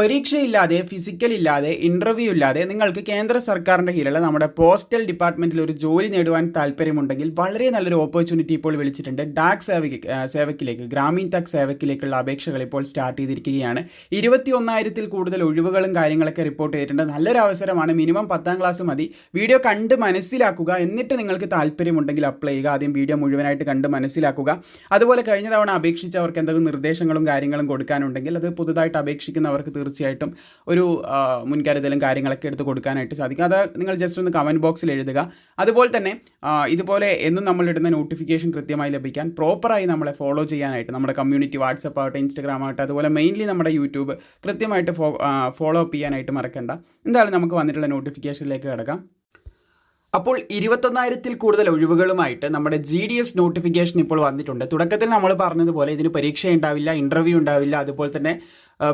പരീക്ഷയില്ലാതെ physical ഇല്ലാതെ interview ഇല്ലാതെ നിങ്ങൾക്ക് കേന്ദ്ര സർക്കാരിന്റെ കീഴിലുള്ള നമ്മുടെ പോസ്റ്റൽ ഡിപ്പാർട്ട്മെന്റിൽ ഒരു ജോലി നേടുവാൻ താല്പര്യമുണ്ടെങ്കിൽ വളരെ നല്ലൊരു ഓപ്പർച്യൂണിറ്റി ഇപ്പോൾ വിളിച്ചിട്ടുണ്ട്. ഡാക് സേവക് സേവക്കിലേക്ക് ഗ്രാമീൺ ടാക് സേവക്കിലേക്കുള്ള അപേക്ഷകൾ ഇപ്പോൾ സ്റ്റാർട്ട് ചെയ്തിരിക്കുകയാണ്. ഇരുപത്തി ഒന്നായിരത്തിൽ കൂടുതൽ ഒഴിവുകളും കാര്യങ്ങളൊക്കെ റിപ്പോർട്ട് ചെയ്തിട്ടുണ്ട്. നല്ലൊരു അവസരമാണ്. മിനിമം പത്താം ക്ലാസ് മതി. വീഡിയോ കണ്ട് മനസ്സിലാക്കുക. എന്നിട്ട് നിങ്ങൾക്ക് താല്പര്യമുണ്ടെങ്കിൽ അപ്ലൈ ചെയ്യുക. ആദ്യം വീഡിയോ മുഴുവനായിട്ട് കണ്ട് മനസ്സിലാക്കുക. അതുപോലെ കഴിഞ്ഞ തവണ അപേക്ഷിച്ചവർക്ക് എന്തെങ്കിലും നിർദ്ദേശങ്ങളും കാര്യങ്ങളും കൊടുക്കാനുണ്ടെങ്കിൽ അത് പുതുതായിട്ട് അപേക്ഷിക്കുന്നവർക്ക് തീർച്ചയായിട്ടും ഒരു മുൻകരുതലും കാര്യങ്ങളൊക്കെ എടുത്ത് കൊടുക്കാനായിട്ട് സാധിക്കും. അത് നിങ്ങൾ ജസ്റ്റ് ഒന്ന് കമന്റ് ബോക്സിൽ എഴുതുക. അതുപോലെ തന്നെ ഇതുപോലെ എന്നും നമ്മളിടുന്ന നോട്ടിഫിക്കേഷൻ കൃത്യമായി ലഭിക്കാൻ പ്രോപ്പറായി നമ്മളെ ഫോളോ ചെയ്യാനായിട്ട് നമ്മുടെ കമ്മ്യൂണിറ്റി വാട്സപ്പ് ആവട്ടെ ഇൻസ്റ്റഗ്രാം ആവട്ടെ അതുപോലെ മെയിൻലി നമ്മുടെ യൂട്യൂബ് കൃത്യമായിട്ട് ഫോളോ അപ്പ് ചെയ്യാനായിട്ട് മറക്കണ്ട. എന്തായാലും നമുക്ക് വന്നിട്ടുള്ള നോട്ടിഫിക്കേഷനിലേക്ക് കിടക്കാം. അപ്പോൾ ഇരുപത്തൊന്നായിരത്തിൽ കൂടുതൽ ഒഴിവുകളുമായിട്ട് നമ്മുടെ ജി ഡി എസ് നോട്ടിഫിക്കേഷൻ ഇപ്പോൾ വന്നിട്ടുണ്ട്. തുടക്കത്തിൽ നമ്മൾ പറഞ്ഞതുപോലെ ഇതിന് പരീക്ഷ ഉണ്ടാവില്ല ഇന്റർവ്യൂ ഉണ്ടാവില്ല അതുപോലെ തന്നെ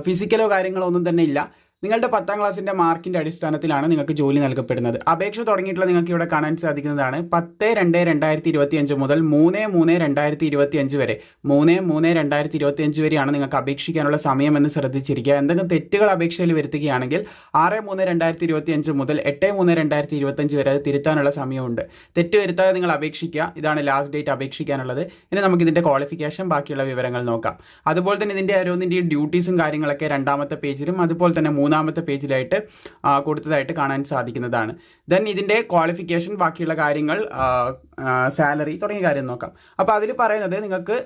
ഫിസിക്കലോ കാര്യങ്ങളോ ഒന്നും തന്നെ ഇല്ല. നിങ്ങളുടെ പത്താം ക്ലാസ്സിന്റെ മാർക്കിന്റെ അടിസ്ഥാനത്തിലാണ് നിങ്ങൾക്ക് ജോലി നൽകപ്പെടുന്നത്. അപേക്ഷ തുടങ്ങിയിട്ടുള്ള നിങ്ങൾക്ക് ഇവിടെ കാണാൻ സാധിക്കുന്നതാണ് പത്ത് രണ്ട് രണ്ടായിരത്തി ഇരുപത്തി അഞ്ച് മുതൽ മൂന്ന് മൂന്ന് രണ്ടായിരത്തി ഇരുപത്തി അഞ്ച് വരെ. മൂന്ന് മൂന്ന് രണ്ടായിരത്തി ഇരുപത്തി അഞ്ച് വരെയാണ് നിങ്ങൾക്ക് അപേക്ഷിക്കാനുള്ള സമയമെന്ന് ശ്രദ്ധിച്ചിരിക്കുക. എന്തെങ്കിലും തെറ്റുകൾ അപേക്ഷയിൽ വരുത്തുകയാണെങ്കിൽ ആറ് മൂന്ന് രണ്ടായിരത്തി ഇരുപത്തി അഞ്ച് മുതൽ എട്ട് മൂന്ന് രണ്ടായിരത്തി ഇരുപത്തി അഞ്ച് വരെ അത് തിരുത്താനുള്ള സമയമുണ്ട്. തെറ്റ് വരുത്താതെ നിങ്ങൾ അപേക്ഷിക്കുക. ഇതാണ് ലാസ്റ്റ് ഡേറ്റ് അപേക്ഷിക്കാനുള്ളത്. ഇനി നമുക്ക് ഇതിന്റെ ക്വാളിഫിക്കേഷൻ ബാക്കിയുള്ള വിവരങ്ങൾ നോക്കാം. അതുപോലെ തന്നെ ഇതിന്റെ ഓരോന്നിന്റെയും ഡ്യൂട്ടീസും കാര്യങ്ങളൊക്കെ രണ്ടാമത്തെ പേജിലും അതുപോലെ തന്നെ മൂന്നാമത്തെ പേജിലായിട്ട് കൊടുത്തതായിട്ട് കാണാൻ സാധിക്കുന്നതാണ്. ദെൻ ഇതിന്റെ ക്വാളിഫിക്കേഷൻ ബാക്കിയുള്ള കാര്യങ്ങൾ സാലറി തുടങ്ങിയ കാര്യം നോക്കാം. അപ്പോൾ അതിൽ പറയുന്നത് നിങ്ങൾക്ക്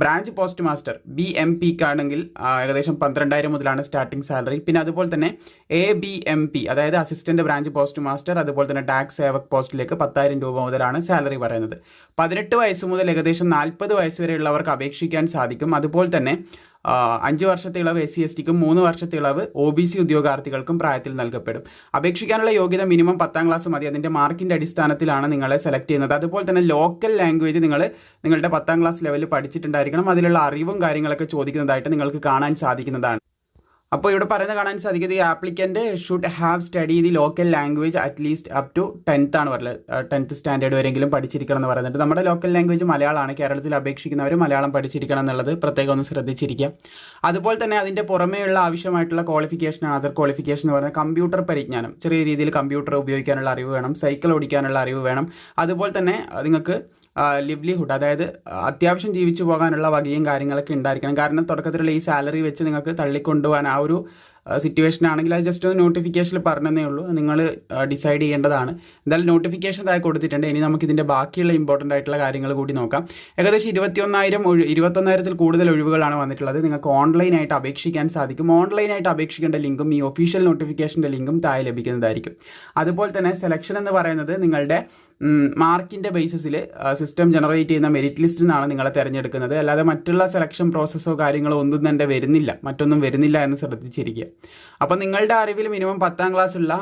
branch post master B M പിക്ക് ആണെങ്കിൽ ഏകദേശം പന്ത്രണ്ടായിരം മുതലാണ് സ്റ്റാർട്ടിംഗ് സാലറി പിന്നെ അതുപോലെ തന്നെ എ ബി എം പി അതായത് അസിസ്റ്റന്റ് ബ്രാഞ്ച് പോസ്റ്റ് മാസ്റ്റർ അതുപോലെ തന്നെ ടാക്സ് സേവക് പോസ്റ്റിലേക്ക് പത്തായിരം രൂപ മുതലാണ് സാലറി പറയുന്നത്. പതിനെട്ട് വയസ്സ് മുതൽ ഏകദേശം നാൽപ്പത് വയസ്സ് വരെയുള്ളവർക്ക് അപേക്ഷിക്കാൻ സാധിക്കും. അതുപോലെ തന്നെ അഞ്ച് വർഷത്തെ ഇളവ് എസ് സി എസ് ടിക്കും മൂന്ന് വർഷത്തെ ഇളവ് ഒ ബി സി ഉദ്യോഗാർത്ഥികൾക്കും പ്രായത്തിൽ നൽകപ്പെടും. അപേക്ഷിക്കാനുള്ള യോഗ്യത മിനിമം പത്താം ക്ലാസ് മതി. അതിന്റെ മാർക്കിന്റെ അടിസ്ഥാനത്തിലാണ് നിങ്ങളെ സെലക്ട് ചെയ്യുന്നത്. അതുപോലെ തന്നെ ലോക്കൽ ലാംഗ്വേജ് നിങ്ങൾ നിങ്ങളുടെ പത്താം ക്ലാസ് ലെവലിൽ പഠിച്ചിട്ടുണ്ടായിരിക്കണം. അതിലുള്ള അറിവും കാര്യങ്ങളൊക്കെ ചോദിക്കുന്നതായിട്ട് നിങ്ങൾക്ക് കാണാൻ സാധിക്കുന്നതാണ്. അപ്പോൾ ഇവിടെ പറയുന്നത് കാണാൻ സാധിക്കും ഈ applicant should have study the local language at least up to tenth ആണ് പറയുന്നത് ടെൻത്ത് സ്റ്റാൻഡേർഡ് വരെങ്കിലും പഠിച്ചിരിക്കണം എന്ന് പറയുന്നുണ്ട് നമ്മുടെ ലോക്കൽ ലാംഗ്വേജ് മലയാളമാണ്. കേരളത്തിൽ അപേക്ഷിക്കുന്നവർ മലയാളം പഠിച്ചിരിക്കണം എന്നുള്ളത് പ്രത്യേകം ഒന്ന് ശ്രദ്ധിച്ചിരിക്കുക. അതുപോലെ തന്നെ അതിന്റെ പുറമേയുള്ള ആവശ്യമായിട്ടുള്ള ക്വാളിഫിക്കേഷനാണ് അതർ ക്വാളിഫിക്കേഷൻ എന്ന് പറയുന്നത് കമ്പ്യൂട്ടർ പരിജ്ഞാനം. ചെറിയ രീതിയിൽ കമ്പ്യൂട്ടർ ഉപയോഗിക്കാനുള്ള അറിവ് വേണം സൈക്കിൾ ഓടിക്കാനുള്ള അറിവ് വേണം. അതുപോലെ തന്നെ നിങ്ങൾക്ക് ലിവ്ലിഹുഡ് അതായത് അത്യാവശ്യം ജീവിച്ചു പോകാനുള്ള വകയും കാര്യങ്ങളൊക്കെ ഉണ്ടായിരിക്കണം. കാരണം തുടക്കത്തിലുള്ള ഈ സാലറി വെച്ച് നിങ്ങൾക്ക് തള്ളിക്കൊണ്ടുപോകാൻ ആ ഒരു സിറ്റുവേഷൻ ആണെങ്കിൽ അത് ജസ്റ്റ് ഒന്ന് നോട്ടിഫിക്കേഷനിൽ പറഞ്ഞതേ ഉള്ളൂ. നിങ്ങൾ ഡിസൈഡ് ചെയ്യേണ്ടതാണ്. എന്തായാലും നോട്ടിഫിക്കേഷൻ ഇതായി കൊടുത്തിട്ടുണ്ട്. ഇനി നമുക്ക് ഇതിന്റെ ബാക്കിയുള്ള ഇമ്പോർട്ടന്റ് ആയിട്ടുള്ള കാര്യങ്ങൾ കൂടി നോക്കാം. ഏകദേശം ഇരുപത്തിയൊന്നായിരം ഒഴി ഇരുപത്തൊന്നായിരത്തിൽ കൂടുതൽ ഒഴിവുകളാണ് വന്നിട്ടുള്ളത്. നിങ്ങൾക്ക് ഓൺലൈനായിട്ട് അപേക്ഷിക്കാൻ സാധിക്കും. ഓൺലൈനായിട്ട് അപേക്ഷിക്കേണ്ട ലിങ്കും ഈ ഒഫീഷ്യൽ നോട്ടിഫിക്കേഷന്റെ ലിങ്കും താഴെ ലഭിക്കുന്നതായിരിക്കും. അതുപോലെ തന്നെ സെലക്ഷൻ എന്ന് പറയുന്നത് നിങ്ങളുടെ മാർക്കിന്റെ ബേസിസിൽ സിസ്റ്റം ജനറേറ്റ് ചെയ്യുന്ന മെരിറ്റ് ലിസ്റ്റിൽ നിന്നാണ് നിങ്ങളെ തിരഞ്ഞെടുക്കുന്നത്. അല്ലാതെ മറ്റുള്ള സെലക്ഷൻ പ്രോസസ്സോ കാര്യങ്ങളോ ഒന്നും തന്നെ വരുന്നില്ല. മറ്റൊന്നും വരുന്നില്ല എന്ന് ശ്രദ്ധിച്ചിരിക്കുക. അപ്പോൾ നിങ്ങളുടെ അറിവിൽ മിനിമം പത്താം ക്ലാസ്സുള്ള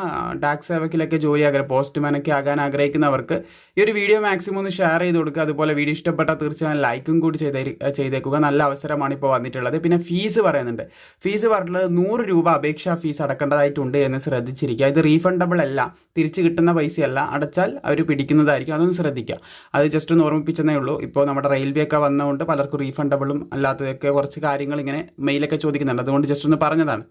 ടാക്സ് സേവക്കിലൊക്കെ ജോലി ആഗ്രഹം പോസ്റ്റ്മാനൊക്കെ ആകാൻ ആഗ്രഹിക്കുന്നവർക്ക് ഈ ഒരു വീഡിയോ മാക്സിമം ഒന്ന് ഷെയർ ചെയ്ത് കൊടുക്കുക. അതുപോലെ വീഡിയോ ഇഷ്ടപ്പെട്ടാൽ തീർച്ചയായും ലൈക്കും കൂടി ചെയ്തേ ചെയ്തേക്കുക. നല്ല അവസരമാണ് ഇപ്പോൾ വന്നിട്ടുള്ളത്. പിന്നെ ഫീസ് പറയുന്നുണ്ട്. ഫീസ് പറഞ്ഞിട്ടുള്ളത് നൂറ് രൂപ അപേക്ഷാ ഫീസ് അടക്കേണ്ടതായിട്ടുണ്ട് എന്ന് ശ്രദ്ധിച്ചിരിക്കുക. ഇത് റീഫണ്ടബിൾ അല്ല. തിരിച്ച് കിട്ടുന്ന പൈസയല്ല. അടച്ചാൽ അവർ പിടിക്കുന്നതായിരിക്കും അതൊന്ന് ശ്രദ്ധിക്കുക അത് ജസ്റ്റ് ഒന്ന് ഓർമ്മിപ്പിച്ചതേ ഉള്ളൂ. ഇപ്പോൾ നമ്മുടെ റെയിൽവേ ഒക്കെ വന്നതുകൊണ്ട് പലർക്കും റീഫണ്ടബിളും അല്ലാത്തതൊക്കെ കുറച്ച് കാര്യങ്ങൾ ഇങ്ങനെ മെയിലൊക്കെ ചോദിക്കുന്നുണ്ട്. അതുകൊണ്ട് ജസ്റ്റ് ഒന്ന് പറഞ്ഞതാണ്.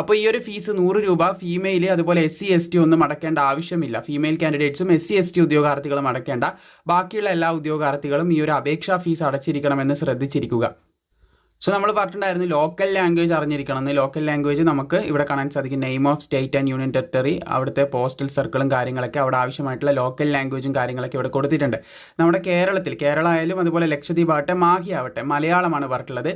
അപ്പോൾ ഈ ഒരു ഫീസ് നൂറ് രൂപ ഫീമെയിൽ അതുപോലെ എസ് സി എസ് ടി ഒന്നും അടക്കേണ്ട ആവശ്യമില്ല. ഫീമെയിൽ കാൻഡിഡേറ്റ്സും എസ് സി എസ് ടി ഉദ്യോഗാർത്ഥികളും അടക്കേണ്ട. ബാക്കിയുള്ള എല്ലാ ഉദ്യോഗാർത്ഥികളും ഈ ഒരു അപേക്ഷാ ഫീസ് അടച്ചിരിക്കണമെന്ന് ശ്രദ്ധിച്ചിരിക്കുക. സോ നമ്മൾ പറഞ്ഞിട്ടുണ്ടായിരുന്നു ലോക്കൽ ലാംഗ്വേജ് അറിഞ്ഞിരിക്കണം. എന്ന് ലോക്കൽ ലാംഗ്വേജ് നമുക്ക് ഇവിടെ കാണാൻ സാധിക്കും. Name of state and union territory അവിടുത്തെ പോസ്റ്റൽ സർക്കിളും കാര്യങ്ങളൊക്കെ അവിടെ ആവശ്യമായിട്ടുള്ള ലോക്കൽ ലാംഗ്വേജും കാര്യങ്ങളൊക്കെ ഇവിടെ കൊടുത്തിട്ടുണ്ട്. നമ്മുടെ കേരളത്തിൽ കേരള ആയാലും അതുപോലെ ലക്ഷദ്വീപ് ആവട്ടെ മാഹി ആവട്ടെ മലയാളമാണ് പറഞ്ഞിട്ടുള്ളത്.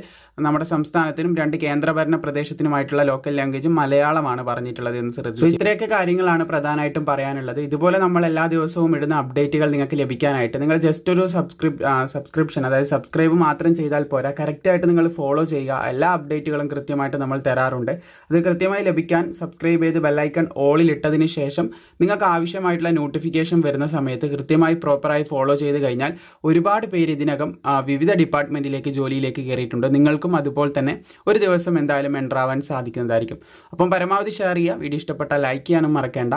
നമ്മുടെ സംസ്ഥാനത്തിനും രണ്ട് കേന്ദ്രഭരണ പ്രദേശത്തിനുമായിട്ടുള്ള ലോക്കൽ ലാംഗ്വേജും മലയാളമാണ് പറഞ്ഞിട്ടുള്ളത് എന്ന് ശ്രദ്ധിച്ചു. ഇത്രയൊക്കെ കാര്യങ്ങളാണ് പ്രധാനമായിട്ടും പറയാനുള്ളത്. ഇതുപോലെ നമ്മൾ എല്ലാ ദിവസവും ഇടുന്ന അപ്ഡേറ്റുകൾ നിങ്ങൾക്ക് ലഭിക്കാനായിട്ട്. നിങ്ങൾ ജസ്റ്റ് ഒരു സബ്സ്ക്രിപ് സബ്സ്ക്രിപ്ഷൻ അതായത് സബ്സ്ക്രൈബ് മാത്രം ചെയ്താൽ പോരാ. കറക്റ്റായിട്ട് നിങ്ങൾ ഫോളോ ചെയ്യുക. എല്ലാ അപ്ഡേറ്റുകളും കൃത്യമായിട്ട് നമ്മൾ തരാറുണ്ട്. അത് കൃത്യമായി ലഭിക്കാൻ സബ്സ്ക്രൈബ് ചെയ്ത് ബെല്ലൈക്കൺ ഓളിൽ ഇട്ടതിന് ശേഷം നിങ്ങൾക്ക് ആവശ്യമായിട്ടുള്ള നോട്ടിഫിക്കേഷൻ വരുന്ന സമയത്ത് കൃത്യമായി പ്രോപ്പറായി ഫോളോ ചെയ്ത് കഴിഞ്ഞാൽ ഒരുപാട് പേര് ഇതിനകം വിവിധ ഡിപ്പാർട്ട്മെന്റിലേക്ക് ജോലിയിലേക്ക് കയറിയിട്ടുണ്ട്. നിങ്ങൾക്കും അതുപോലെ തന്നെ ഒരു ദിവസം എന്തായാലും എന്റർ ആവാൻ സാധിക്കുന്നതായിരിക്കും. അപ്പം പരമാവധി ഷെയർ ചെയ്യുക. വീഡിയോ ഇഷ്ടപ്പെട്ടാൽ ലൈക്ക് ചെയ്യാനും മറക്കേണ്ട.